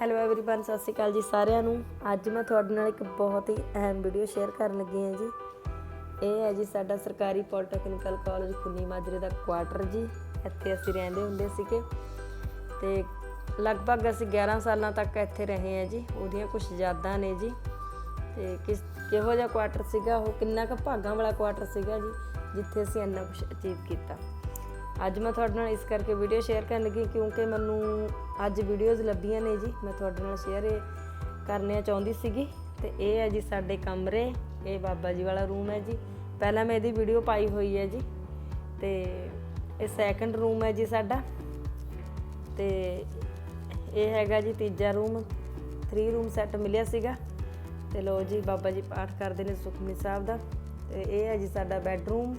Hello everyone ਸਤਿ ਸ਼੍ਰੀ ਅਕਾਲ ਜੀ ਸਾਰਿਆਂ ਨੂੰ ਅੱਜ ਮੈਂ ਤੁਹਾਡੇ ਨਾਲ ਇੱਕ ਬਹੁਤ ਹੀ ਅਹਿਮ ਵੀਡੀਓ ਸ਼ੇਅਰ ਕਰਨ ਲੱਗੀ ਹਾਂ ਜੀ ਇਹ ਹੈ ਜੀ ਸਾਡਾ ਸਰਕਾਰੀ ਪੋਲੀਟੈਕਨੀਕਲ ਕਾਲਜ ਕੁੰਨੀ ਮਾਜਰੇ ਦਾ ਕੁਆਟਰ ਜੀ ਇੱਥੇ ਅਸੀਂ ਰਹਿੰਦੇ ਹੁੰਦੇ ਸੀਗੇ ਤੇ ਲਗਭਗ ਅਸੀਂ 11 ਸਾਲਾਂ ਤੱਕ ਇੱਥੇ ਰਹੇ ਹਾਂ ਜੀ ਉਹਦੀਆਂ ਕੁਝ ਯਾਦਾਂ ਨੇ ਜੀ ਤੇ ਕਿਸ ਕਿਹੋ ਜਿਹਾ ਕੁਆਟਰ ਸੀਗਾ ਉਹ ਕਿੰਨਾ ਕੁ ਭਾਗਾਂ ਵਾਲਾ ਕੁਆਟਰ ਸੀਗਾ ਜੀ ਜਿੱਥੇ ਅਸੀਂ ਇੰਨਾ ਕੁਝ ਅਚੀਵ ਕੀਤਾ ਅੱਜ ਮੈਂ ਤੁਹਾਡੇ ਨਾਲ ਇਸ ਕਰਕੇ ਵੀਡੀਓ ਸ਼ੇਅਰ ਕਰਨ ਲੱਗੀ ਕਿਉਂਕਿ ਮੈਨੂੰ ਅੱਜ ਵੀਡੀਓਜ਼ ਲੱਭੀਆਂ ਨੇ ਜੀ। ਮੈਂ ਤੁਹਾਡੇ ਨਾਲ ਸ਼ੇਅਰ ਕਰਨੀਆਂ ਚਾਹੁੰਦੀ ਸੀਗੀ। ਤੇ ਇਹ ਹੈ ਜੀ ਸਾਡੇ ਕਮਰੇ। ਇਹ ਬਾਬਾ ਜੀ ਵਾਲਾ ਰੂਮ ਹੈ ਜੀ। ਪਹਿਲਾਂ ਮੈਂ ਇਹਦੀ ਵੀਡੀਓ ਪਾਈ ਹੋਈ ਹੈ ਜੀ। ਤੇ ਇਹ ਸੈਕੰਡ ਰੂਮ ਹੈ ਜੀ ਸਾਡਾ। ਤੇ ਇਹ ਹੈਗਾ ਜੀ ਤੀਜਾ ਰੂਮ 3 ਰੂਮ ਸੈੱਟ ਮਿਲਿਆ ਸੀਗਾ। ਤੇ ਲੋ ਜੀ ਬਾਬਾ ਜੀ ਪਾਠ ਕਰਦੇ ਨੇ ਸੁਖਮਨੀ ਸਾਹਿਬ ਦਾ। ਤੇ ਇਹ ਹੈ ਜੀ ਸਾਡਾ ਬੈੱਡਰੂਮ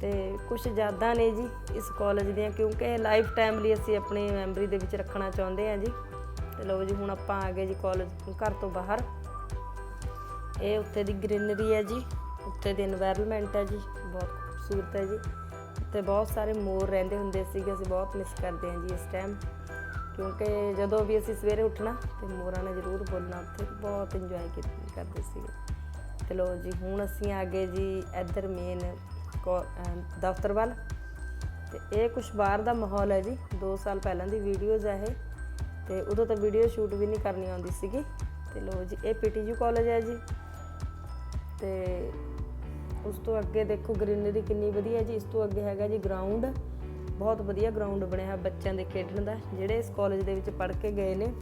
ਤੇ ਕੁਝ ਯਾਦਾਂ ਨੇ ਜੀ ਇਸ ਕਾਲਜ ਦੀਆਂ, ਕਿਉਂਕਿ ਇਹ ਲਾਈਫ ਟਾਈਮ ਲਈ ਅਸੀਂ ਆਪਣੀ ਮੈਮਰੀ ਦੇ ਵਿੱਚ ਰੱਖਣਾ ਚਾਹੁੰਦੇ ਹਾਂ ਜੀ। ਤੇ ਲਓ ਜੀ, ਹੁਣ ਆਪਾਂ ਆ ਗਏ ਜੀ ਕਾਲਜ ਘਰ ਤੋਂ ਬਾਹਰ। ਇਹ ਉੱਥੇ ਦੀ ਗ੍ਰੀਨਰੀ ਹੈ ਜੀ, ਉੱਥੇ ਦੀ এনवायरमेंट ਹੈ ਜੀ, ਬਹੁਤ ਖੂਬਸੂਰਤ ਹੈ ਜੀ। ਤੇ ਬਹੁਤ ਸਾਰੇ ਮੋਰ ਰਹਿੰਦੇ ਹੁੰਦੇ ਸੀਗੇ, ਅਸੀਂ ਬਹੁਤ ਮਿਸ ਕਰਦੇ ਹਾਂ ਜੀ ਇਸ ਟਾਈਮ ਕਿਉਂਕਿ ਜਦੋਂ ਵੀ ਅਸੀਂ ਸਵੇਰੇ ਉੱਠਣਾ, ਤੇ ਮੋਰਾਂ ਨੇ ਜ਼ਰੂਰ ਬੋਲਣਾ, ਉੱਥੇ ਬਹੁਤ ਇੰਜੋਏ ਕਰਦੇ ਸੀਗੇ। ਤੇ ਲਓ ਜੀ, ਹੁਣ ਅਸੀਂ ਆ ਗਏ ਜੀ ਇੱਧਰ ਮੇਨ ਦਫ਼ਤਰ ਵੱਲ। ਤੇ ਇਹ ਕੁਝ ਬਾਹਰ ਦਾ ਮਾਹੌਲ ਹੈ ਜੀ। 2 ਸਾਲ ਪਹਿਲਾਂ ਦੀ ਵੀਡੀਓਜ਼ ਹੈ ਇਹ। ਤੇ ਉਦੋਂ ਤਾਂ ਵੀਡੀਓ ਸ਼ੂਟ ਵੀ ਨਹੀਂ ਕਰਨੀ ਆਉਂਦੀ ਸੀਗੀ। ਤੇ ਲੋ ਜੀ, ਇਹ ਪੀਟੀਯੂ ਕਾਲਜ ਹੈ ਜੀ। ਤੇ ਉਸ ਤੋਂ ਅੱਗੇ ਦੇਖੋ ਗ੍ਰੀਨਰੀ ਕਿੰਨੀ ਵਧੀਆ ਜੀ। ਇਸ ਤੋਂ ਅੱਗੇ ਹੈਗਾ ਜੀ ਗਰਾਊਂਡ ਬਹੁਤ ਵਧੀਆ ਗਰਾਊਂਡ ਬਣਿਆ ਹੈ ਬੱਚਿਆਂ ਦੇ ਖੇਡਣ ਦਾ, ਜਿਹੜੇ ਇਸ ਕਾਲਜ ਦੇ ਵਿੱਚ ਪੜ੍ਹ ਕੇ ਗਏ ਨੇ।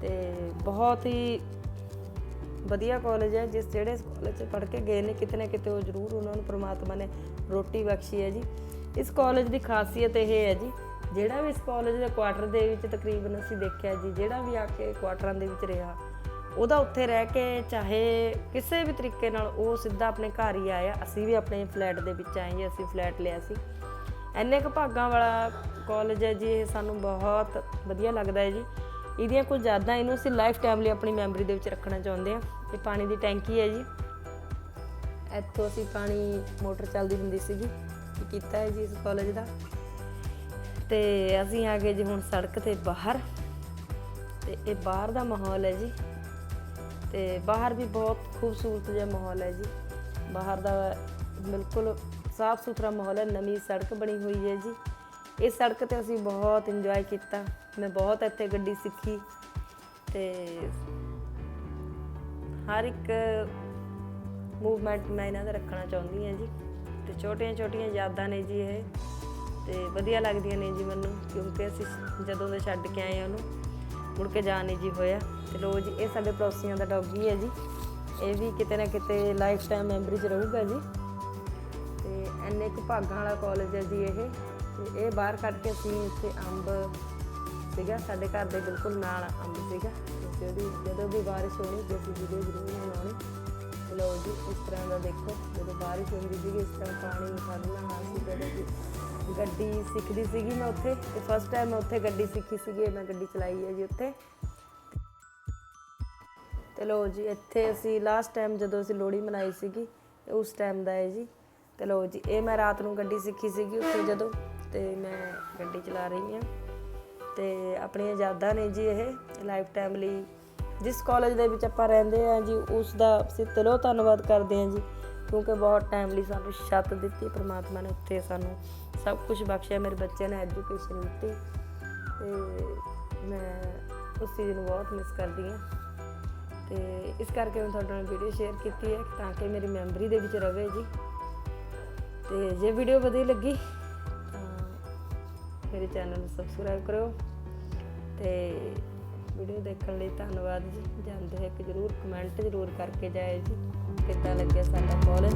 ਤੇ ਬਹੁਤ ਹੀ ਵਧੀਆ ਕਾਲਜ ਹੈ, ਜਿਸ ਜਿਹੜੇ ਇਸ ਕਾਲਜ 'ਚ ਪੜ੍ਹ ਕੇ ਗਏ ਨੇ, ਕਿਤੇ ਨਾ ਕਿਤੇ ਉਹ ਜ਼ਰੂਰ ਉਹਨਾਂ ਨੂੰ ਪ੍ਰਮਾਤਮਾ ਨੇ ਰੋਟੀ ਬਖਸ਼ੀ ਹੈ ਜੀ। ਇਸ ਕਾਲਜ ਦੀ ਖਾਸੀਅਤ ਇਹ ਹੈ ਜੀ, ਜਿਹੜਾ ਵੀ ਇਸ ਕਾਲਜ ਦੇ ਕੁਆਟਰ ਦੇ ਵਿੱਚ ਤਕਰੀਬਨ ਅਸੀਂ ਦੇਖਿਆ ਜੀ, ਜਿਹੜਾ ਵੀ ਆ ਕੇ ਕੁਆਟਰਾਂ ਦੇ ਵਿੱਚ ਰਿਹਾ, ਉਹਦਾ ਉੱਥੇ ਰਹਿ ਕੇ ਚਾਹੇ ਕਿਸੇ ਵੀ ਤਰੀਕੇ ਨਾਲ ਉਹ ਸਿੱਧਾ ਆਪਣੇ ਘਰ ਹੀ ਆਇਆ, ਅਸੀਂ ਵੀ ਆਪਣੇ ਫਲੈਟ ਦੇ ਵਿੱਚ ਆਏ ਜੀ, ਅਸੀਂ ਫਲੈਟ ਲਿਆ ਸੀ। ਐਨੇ ਕੁ ਭਾਗਾਂ ਵਾਲਾ ਕਾਲਜ ਹੈ ਜੀ, ਇਹ ਸਾਨੂੰ ਬਹੁਤ ਵਧੀਆ ਲੱਗਦਾ ਹੈ ਜੀ। ਇਹਦੀਆਂ ਕੁਝ ਯਾਦਾਂ, ਇਹਨੂੰ ਅਸੀਂ ਲਾਈਫ ਟਾਈਮ ਲਈ ਆਪਣੀ ਮੈਮਰੀ ਦੇ ਵਿੱਚ ਰੱਖਣਾ ਚਾਹੁੰਦੇ ਹਾਂ। ਇਹ ਪਾਣੀ ਦੀ ਟੈਂਕੀ ਹੈ ਜੀ। ਇੱਥੋਂ ਅਸੀਂ ਪਾਣੀ ਮੋਟਰ ਚੱਲਦੀ ਹੁੰਦੀ ਸੀਗੀ ਕੀਤਾ ਹੈ ਜੀ ਇਸ ਕਾਲਜ ਦਾ। ਤੇ ਅਸੀਂ ਆ ਗਏ ਜੀ ਹੁਣ ਸੜਕ ਤੇ ਬਾਹਰ। ਤੇ ਇਹ ਬਾਹਰ ਦਾ ਮਾਹੌਲ ਹੈ ਜੀ। ਤੇ ਬਾਹਰ ਵੀ ਬਹੁਤ ਖੂਬਸੂਰਤ ਜਿਹਾ ਮਾਹੌਲ ਹੈ ਜੀ। ਬਾਹਰ ਦਾ ਬਿਲਕੁਲ ਸਾਫ਼ ਸੁਥਰਾ ਮਾਹੌਲ ਹੈ, ਨਵੀਂ ਸੜਕ ਬਣੀ ਹੋਈ ਹੈ ਜੀ। ਇਸ ਸੜਕ ਤੇ ਅਸੀਂ ਬਹੁਤ ਇੰਜੋਏ ਕੀਤਾ। ਮੈਂ ਬਹੁਤ ਇੱਥੇ ਗੱਡੀ ਸਿੱਖੀ। ਤੇ ਹਰ ਇੱਕ ਮੂਵਮੈਂਟ ਮੈਂ ਇਹਨਾਂ ਦਾ ਰੱਖਣਾ ਚਾਹੁੰਦੀ ਹਾਂ ਜੀ। ਤੇ ਛੋਟੀਆਂ ਛੋਟੀਆਂ ਯਾਦਾਂ ਨੇ ਜੀ ਇਹ। ਤੇ ਵਧੀਆ ਲੱਗਦੀਆਂ ਨੇ ਜੀ ਮੈਨੂੰ, ਕਿਉਂਕਿ ਅਸੀਂ ਜਦੋਂ ਦੇ ਛੱਡ ਕੇ ਆਏ ਉਹਨੂੰ, ਮੁੜ ਕੇ ਜਾਣ ਨਹੀਂ ਜੀ ਹੋਇਆ। ਤੇ ਲੋ ਜੀ, ਇਹ ਸਾਡੇ ਪੜੋਸੀਆਂ ਦਾ ਡੌਗੀ ਹੈ ਜੀ। ਇਹ ਵੀ ਕਿਤੇ ਨਾ ਕਿਤੇ ਲਾਈਫ ਟਾਈਮ ਮੈਮਰੀ 'ਚ ਰਹੂਗਾ ਜੀ। ਤੇ ਐਨੇ ਕੁ ਭਾਗਾਂ ਵਾਲਾ ਕਾਲਜ ਹੈ ਜੀ ਇਹ। ਤੇ ਇਹ ਬਾਹਰ ਕੱਢ ਕੇ ਅਸੀਂ ਇੱਥੇ ਅੰਬ ਸੀਗਾ, ਸਾਡੇ ਘਰ ਦੇ ਬਿਲਕੁਲ ਨਾਲ ਅੰਬ ਸੀਗਾ। ਤੇ ਜਦੋਂ ਵੀ ਬਾਰਿਸ਼ ਹੋਣੀ ਤੇ ਅਸੀਂ ਵੀਡੀਓ ਜ਼ਰੂਰ ਬਣਾਉਣੀ ਲਓ ਜੀ, ਇਸ ਤਰ੍ਹਾਂ ਦਾ ਦੇਖੋ, ਜਦੋਂ ਬਾਰਿਸ਼ ਹੁੰਦੀ ਸੀਗੀ, ਇਸ ਤਰ੍ਹਾਂ ਪਾਣੀ ਖੜਨਾ ਹਾਂ ਸੀ, ਜਦੋਂ ਜੀ ਗੱਡੀ ਸਿੱਖਦੀ ਸੀਗੀ ਮੈਂ ਉੱਥੇ, ਤੇ ਫਸਟ ਟਾਈਮ ਮੈਂ ਉੱਥੇ ਗੱਡੀ ਸਿੱਖੀ ਸੀਗੀ ਮੈਂ ਗੱਡੀ ਚਲਾਈ ਹੈ ਜੀ ਉੱਥੇ। ਤੇ ਲੋ ਜੀ, ਇੱਥੇ ਅਸੀਂ ਲਾਸਟ ਟਾਈਮ ਜਦੋਂ ਅਸੀਂ ਲੋਹੜੀ ਮਨਾਈ ਸੀਗੀ ਉਸ ਟਾਈਮ ਦਾ ਹੈ ਜੀ। ਤੇ ਲਓ ਜੀ, ਇਹ ਮੈਂ ਰਾਤ ਨੂੰ ਗੱਡੀ ਸਿੱਖੀ ਸੀਗੀ ਉੱਥੇ ਜਦੋਂ, ਤੇ ਮੈਂ ਗੱਡੀ ਚਲਾ ਰਹੀ ਹਾਂ। ਤੇ ਆਪਣੀਆਂ ਯਾਦਾਂ ਨੇ ਜੀ ਇਹ ਲਾਈਫ ਟਾਈਮ ਲਈ। ਜਿਸ ਕਾਲਜ ਦੇ ਵਿੱਚ ਆਪਾਂ ਰਹਿੰਦੇ ਆ ਜੀ, ਉਸ ਦਾ ਅਸੀਂ ਦਿਲੋਂ ਧੰਨਵਾਦ ਕਰਦੇ ਹਾਂ ਜੀ, ਕਿਉਂਕਿ ਬਹੁਤ ਟਾਈਮ ਲਈ ਸਾਨੂੰ ਛੱਤ ਦਿੱਤੀ, ਪ੍ਰਮਾਤਮਾ ਨੇ ਉੱਥੇ ਸਾਨੂੰ ਸਭ ਕੁਝ ਬਖਸ਼ਿਆ, ਮੇਰੇ ਬੱਚਿਆਂ ਨੇ ਐਜੂਕੇਸ਼ਨ ਦਿੱਤੀ ਤੇ ਮੈਂ ਉਸ ਚੀਜ਼ ਨੂੰ ਬਹੁਤ ਮਿਸ ਕਰਦੀ ਹਾਂ। ਤੇ ਇਸ ਕਰਕੇ ਮੈਂ ਤੁਹਾਡੇ ਨਾਲ ਵੀਡੀਓ ਸ਼ੇਅਰ ਕੀਤੀ ਹੈ, ਤਾਂ ਕਿ ਮੇਰੀ ਮੈਮਰੀ ਦੇ ਵਿੱਚ ਰਵੇ ਜੀ। ਤੇ ਜੇ ਵੀਡੀਓ ਵਧੀਆ ਲੱਗੀ, ਤਾਂ ਮੇਰੇ ਚੈਨਲ ਨੂੰ ਸਬਸਕ੍ਰਾਈਬ ਕਰੋ। ਤੇ ਵੀਡੀਓ ਦੇਖਣ ਲਈ ਧੰਨਵਾਦ ਜੀ। ਜਾਂਦੇ ਹੋ ਇੱਕ ਜਰੂਰ ਕਮੈਂਟ ਜਰੂਰ ਕਰਕੇ ਜਾਇਓ ਜੀ। ਕਿੱਦਾਂ ਲੱਗਿਆ ਸਾਡਾ ਕਾਲਜ